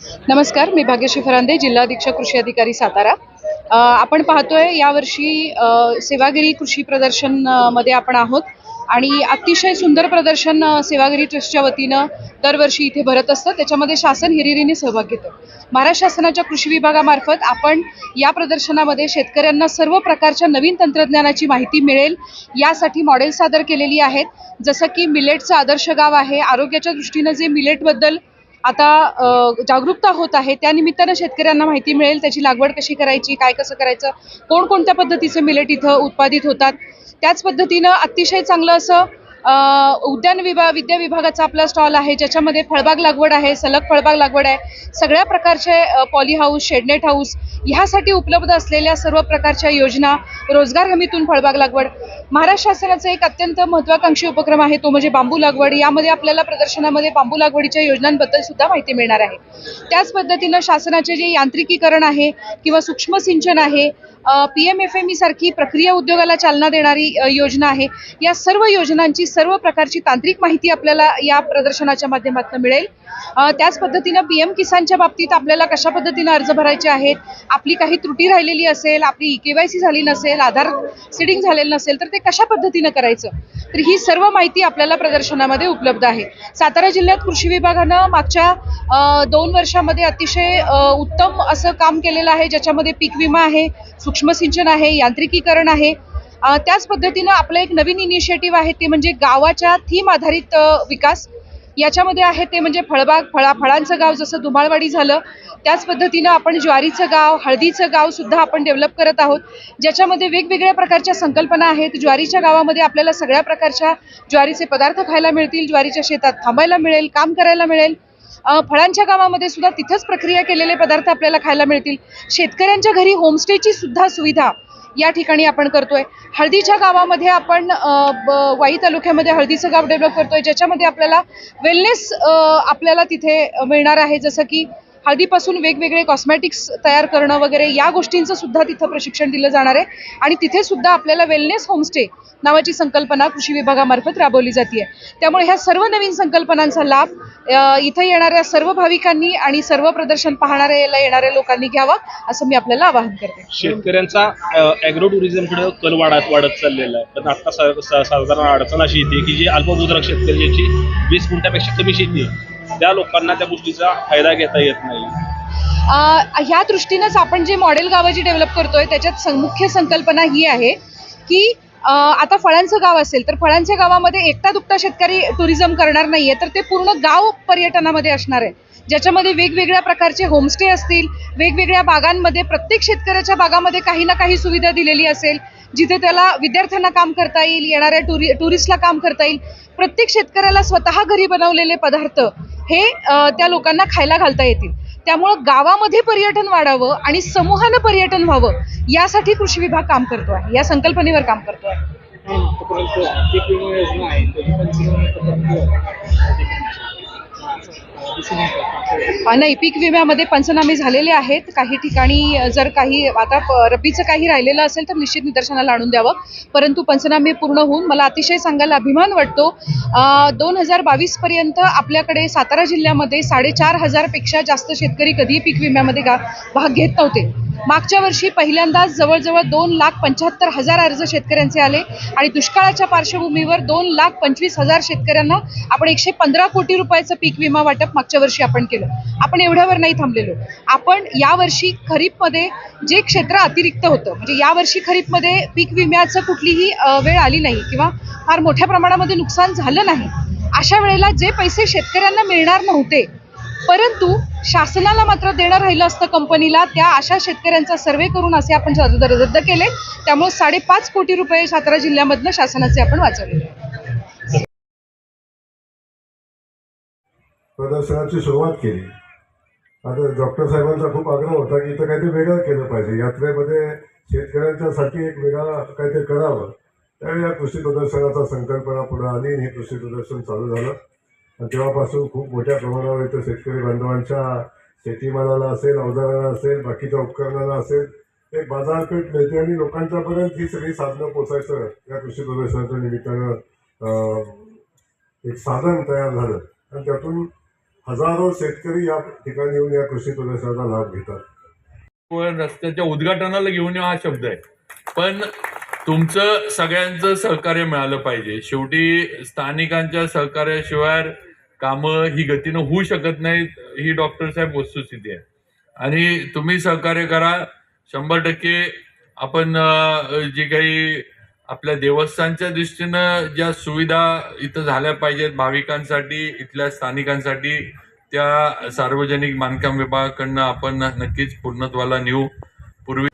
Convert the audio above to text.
नमस्कार मी भाग्यश्री फरांदे जिल्हाधीक्षक कृषी अधिकारी सातारा. आपण पाहतोय यावर्षी सेवागिरी कृषी प्रदर्शनमध्ये आपण आहोत. आणि अतिशय सुंदर प्रदर्शन सेवागिरी ट्रस्टच्या वतीनं दरवर्षी इथे भरत असतं. त्याच्यामध्ये शासन हिरिरीने सहभाग घेतं. महाराष्ट्र शासनाच्या कृषी विभागामार्फत आपण या प्रदर्शनामध्ये शेतकऱ्यांना सर्व प्रकारच्या नवीन तंत्रज्ञानाची माहिती मिळेल यासाठी मॉडेल सादर केलेली आहेत. जसं की मिलेटचं आदर्श गाव आहे. आरोग्याच्या दृष्टीनं जे मिलेटबद्दल आता जागरूकता होत आहे. त्यानिमित्तानं शेतकऱ्यांना माहिती मिळेल त्याची लागवड कशी करायची काय कसं करायचं कोणकोणत्या पद्धतीचं मिलेट इथं उत्पादित होतात. त्याच पद्धतीनं अतिशय चांगलं असं उद्यान विभाग विद्या विभागाचा आपला स्टॉल आहे ज्याच्यामध्ये फळबाग लागवड आहे सलग फळबाग लागवड आहे. सगळ्या प्रकारचे पॉली हाऊस शेडनेट हाऊस ह्यासाठी उपलब्ध असलेल्या सर्व प्रकारच्या योजना रोजगार हमीतून फळबाग लागवड. महाराष्ट्र शासनाचा एक अत्यंत महत्वाकांक्षी उपक्रम आहे तो म्हणजे बांबू लागवड. यामध्ये आपल्याला प्रदर्शनामध्ये बांबू लागवडीच्या योजनांबद्दल सुद्धा माहिती मिळणार आहे. त्याच पद्धतीनं शासनाचे जे यांत्रिकीकरण आहे किंवा सूक्ष्म सिंचन आहे P M F M E सारखी प्रक्रिया उद्योगाला चालना देणारी योजना आहे. या सर्व योजनांची सर्व प्रकारची तांत्रिक माहिती आपल्याला या प्रदर्शनाच्या माध्यमातून मिळेल. त्याच पद्धतीनं पी एम किसानच्या बाबतीत आपल्याला कशा पद्धतीनं अर्ज भरायचे आहेत आपली काही त्रुटी राहिलेली असेल आपली के वाय सी झाली नसेल आधार सिडिंग झालेलं नसेल तर ते कशा पद्धतीनं करायचं? तर ही सर्व माहिती आपल्याला प्रदर्शनामध्ये उपलब्ध आहे. सातारा जिल्ह्यात कृषी विभागानं मागच्या दोन वर्षामध्ये अतिशय उत्तम असं काम केलेलं आहे ज्याच्यामध्ये पीक विमा आहे सूक्ष्म सिंचन आहे यांत्रिकीकरण आहे त्याच पद्धतीनं आपलं एक नवीन इनिशिएटिव्ह आहे ते म्हणजे गावाच्या थीम आधारित विकास. याच्यामध्ये आहे ते म्हणजे फळबाग फळा फळांचं गाव जसं दुमाळवाडी झालं त्याच पद्धतीनं आपण ज्वारीचं गाव हळदीचं गाव सुद्धा आपण डेव्हलप करत आहोत. ज्याच्यामध्ये वेगवेगळ्या प्रकारच्या संकल्पना आहेत. ज्वारीच्या गावामध्ये आपल्याला सगळ्या प्रकारच्या ज्वारीचे पदार्थ खायला मिळतील. ज्वारीच्या शेतात थांबायला मिळेल काम करायला मिळेल. फळांच्या गावामध्ये सुद्धा तिथंच प्रक्रिया केलेले पदार्थ आपल्याला खायला मिळतील. शेतकऱ्यांच्या घरी होमस्टेची सुद्धा सुविधा या ठिकाणी आपण करतोय. हळदीच्या गावामध्ये आपण वाई तालुक्यामध्ये हळदीचं गाव डेव्हलप करतोय ज्याच्यामध्ये आपल्याला वेलनेस आपल्याला तिथे मिळणार आहे. जसं की हळदीपासून वेगवेगळे कॉस्मॅटिक्स तयार करणं वगैरे या गोष्टींचं सुद्धा तिथं प्रशिक्षण दिलं जाणार आहे. आणि तिथे सुद्धा आपल्याला वेलनेस होमस्टे नावाची संकल्पना कृषी विभागामार्फत राबवली जाते त्यामुळे ह्या सर्व नवीन संकल्पनांचा लाभ इथं येणाऱ्या सर्व भाविकांनी आणि सर्व प्रदर्शन पाहणाऱ्या येणाऱ्या लोकांनी घ्यावा असं मी आपल्याला आवाहन करते. शेतकऱ्यांचा अॅग्रो टुरिझमकडे कल वाढत वाढत चाललेला आहे. पण आता साधारण अडचण अशी येते की जी अल्पभूद्रक शेतकरी वीस गुंठ्यापेक्षा कमी शेती आहे त्या लोकांना त्या गोष्टीचा फायदा घेता येत नाही. ह्या दृष्टीनंच आपण जे मॉडेल गावाची डेव्हलप करतोय त्याच्यात मुख्य संकल्पना ही आहे की आता फळांचं गाव असेल तर फळांच्या गावामध्ये एकटा दुकटा शेतकरी टुरिझम करणार नाहीये तर ते पूर्ण गाव पर्यटनामध्ये असणार आहे. ज्याच्यामध्ये वेगवेगळ्या प्रकारचे होमस्टे असतील वेगवेगळ्या बागांमध्ये प्रत्येक शेतकऱ्याच्या बागामध्ये काही ना काही सुविधा दिलेली असेल जिथे त्याला विद्यार्थ्यांना काम करता येईल येणाऱ्या टुरि टुरिस्टला काम करता येईल. प्रत्येक शेतकऱ्याला स्वतः घरी बनवलेले पदार्थ हे त्या लोकांना खायला घालता येतील. त्यामुळं गावामध्ये पर्यटन वाढावं आणि समूहानं पर्यटन व्हावं यासाठी कृषी विभाग काम करतो आहे. या संकल्पनेवर काम करतो आहे. नाही पीक विम्यामध्ये पंचनामे झालेले आहेत. काही ठिकाणी जर काही आता रब्बीचं काही राहिलेलं असेल तर निश्चित निदर्शनाला आणून द्यावं. परंतु पंचनामे पूर्ण होऊन मला अतिशय सांगायला अभिमान वाटतो. दोन हजार बावीस पर्यंत आपल्याकडे सातारा जिल्ह्यामध्ये साडेचार हजारपेक्षा जास्त शेतकरी कधीही पीक विम्यामध्ये गा भाग घेत नव्हते. मागच्या वर्षी पहिल्यांदाच जवळजवळ दोन लाख पंच्याहत्तर हजार अर्ज शेतकऱ्यांचे आले आणि दुष्काळाच्या पार्श्वभूमीवर दोन लाख पंचवीस हजार शेतकऱ्यांना आपण एकशे पंधरा कोटी रुपयाचं पीक विमा वाटप मागच्या वर्षी आपण केलं. आपण एवढ्यावर नाही थांबलेलो. आपण यावर्षी खरीपमध्ये जे क्षेत्र अतिरिक्त होतं म्हणजे यावर्षी खरीपमध्ये पीक विम्याचं कुठलीही वेळ आली नाही किंवा फार मोठ्या प्रमाणामध्ये नुकसान झालं नाही अशा वेळेला जे पैसे शेतकऱ्यांना मिळणार नव्हते परंतु शासनाला मात्र देणं राहिलं असतं कंपनीला त्या अशा शेतकऱ्यांचा सर्वे करून असे आपण रद्द केले त्यामुळे साडेपाच कोटी रुपये सातारा जिल्ह्यामधनं शासनाचे आपण वाचवले. प्रदर्शनाची सुरुवात केली. आता डॉक्टर साहेबांचा खूप आग्रह होता की इथं काहीतरी वेगळं केलं पाहिजे. यात्रेमध्ये शेतकऱ्यांच्यासाठी एक वेगळा काहीतरी करावं. त्यावेळी या कृषी प्रदर्शनाचा संकल्पना पुढे आली आणि हे कृषी प्रदर्शन चालू झालं. तेव्हापासून खूप मोठ्या प्रमाणावर इथं शेतकरी बांधवांच्या शेतीमालाला असेल अवजाराला असेल बाकीच्या उपकरणाला असेल एक बाजारपेठ मिळते आणि लोकांच्यापर्यंत ही सगळी साधनं पोचायचं या कृषी प्रदर्शनाच्या निमित्तानं एक साधन तयार झालं. आणि त्यातून हजारो शेतकरी या ठिकाणी येऊन या कृषी प्रदर्शनाचा लाभ घेतात. रस्त्याच्या उद्घाटनाला घेऊन हा शब्द आहे. पण तुमचं सगळ्यांचं सहकार्य मिळालं पाहिजे. शेवटी स्थानिकांच्या सहकार्याशिवाय कामं ही गतीनं होऊ शकत नाहीत ही डॉक्टर साहेब वस्तुस्थिती आहे. आणि तुम्ही सहकार्य करा. शंभर टक्के आपण जे काही आपल्या देवस्थानच्या दृष्टीनं ज्या सुविधा इथं झाल्या पाहिजेत भाविकांसाठी इथल्या स्थानिकांसाठी त्या सार्वजनिक बांधकाम विभागाकडनं आपण नक्कीच पूर्णत्वाला नेऊ. पूर्वी